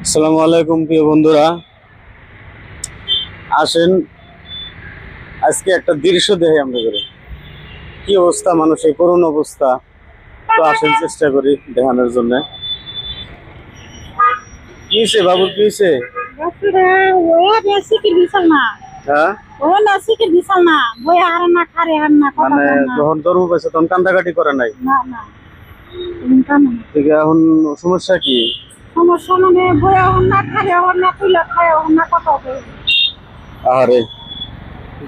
আসসালামু আলাইকুম প্রিয় বন্ধুরা। আসেন। আজকে একটা দৃশ্য দেখে আমরা করে। কি অবস্থা মানুষের করুণ অবস্থা। তো আসেন চেষ্টা করি দেখানোর জন্য। কি হয়েছে হয়েছে হ্যাঁ? মানে যখন ধর্ম পাইছে তখন কান্দাকাটি করে নাই? না না। ঠিক এখন সমস্যা কি? সমস্যা মানে না না তুলে খায় আর না কথা বলে আরে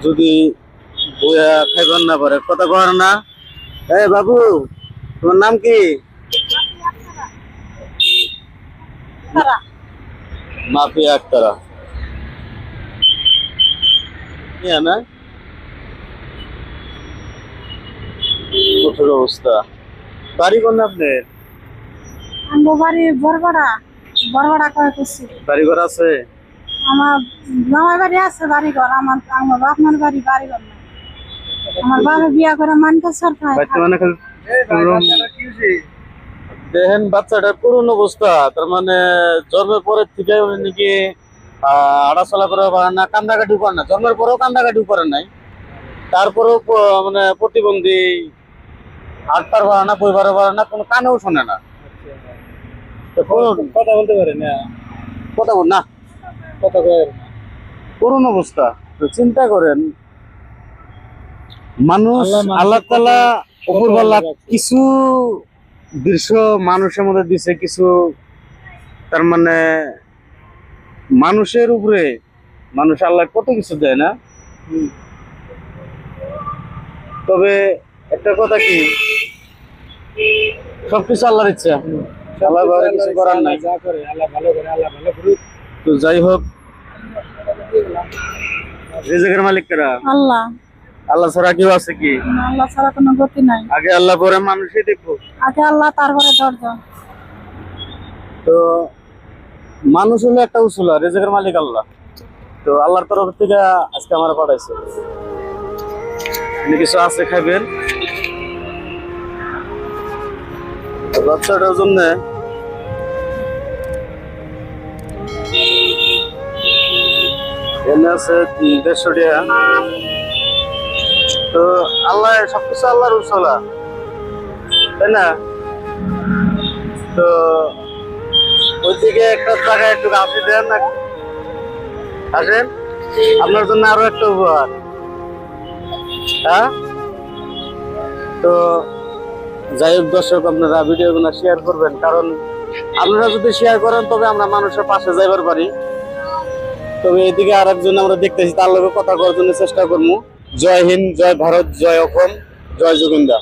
যদি বইয়া খাইবার না পারে কথা কর না? এ বাবু তোমার নাম কি? মাফিয়া আক্তারা। না? কঠোর অবস্থা। বাড়ি কোন আপনার? আমার বাড়ি বরবড়া বরবড়া কয় করছি বাড়ি ঘর আছে? আমার জামাই বাড়ি আছে বাড়ি ঘর আমার আমার বাপ মার বাড়ি বাড়ি ঘর না আমার বাবা বিয়া করে মানতে সরকার বর্তমানে খালি দেখেন বাচ্চাটার করুণ অবস্থা তার মানে জন্মের পরের থেকে নাকি আহ, হাঁটাচলা করে পারে না কান্দাকাটি করে না। জন্মের পরেও কান্দাকাটি করে নাই। তারপরেও মানে প্রতিবন্ধী হাঁটতে পারে না বইবারে পারে না কোনো কানেও শোনে না। কথা বলতে পারে কথা বল না। কথা কয় করুণ অবস্থা। চিন্তা করেন মানুষ আল্লাহ তালা। কিছু দৃশ্য মানুষের মধ্যে দিছে কিছু তার মানে মানুষের উপরে। মানুষ আল্লাহ কত কিছু দেয় না? তবে একটা কথা কি? সবকিছু আল্লাহর ইচ্ছা। আল্লাহ ঘরে কিছু করার নাই। যা করে আল্লাহ ভালো করে আল্লাহ ভালো করুক। তো যাই হোক রিজিকের মালিক কারা? আল্লাহ। আল্লাহ ছাড়া কেউ আছে কি? আল্লাহ ছাড়া কোনো গতি নাই। আগে আল্লাহ পরে মানুষই দেখব। আগে আল্লাহ তারপরে দরজা। তো মানুষ হলো একটা উসুলা রেজেকের মালিক আল্লাহ। তো আল্লাহর তরফ থেকে আজকে আমার পাঠাইছে। কিছু আছে খাইবেন? বাচ্চাটার জন্য এনে আছে তো আল্লাহ আল্লাহর তাই না? তো একটা একটু দেন না? আপনার জন্য আরও একটা উপহার। হ্যাঁ? তো যাই হোক দর্শক, আপনারা ভিডিওগুলো শেয়ার করবেন। কারণ আপনারা যদি শেয়ার করেন, তবে আমরা মানুষের পাশে যাইবার পারি। তবে এদিকে আর একজন আমরা দেখতেছি, তার লোকের কথা করার জন্য চেষ্টা করব। জয় হিন্দ, জয় ভারত, জয় অসম, জয় যোগিন্দা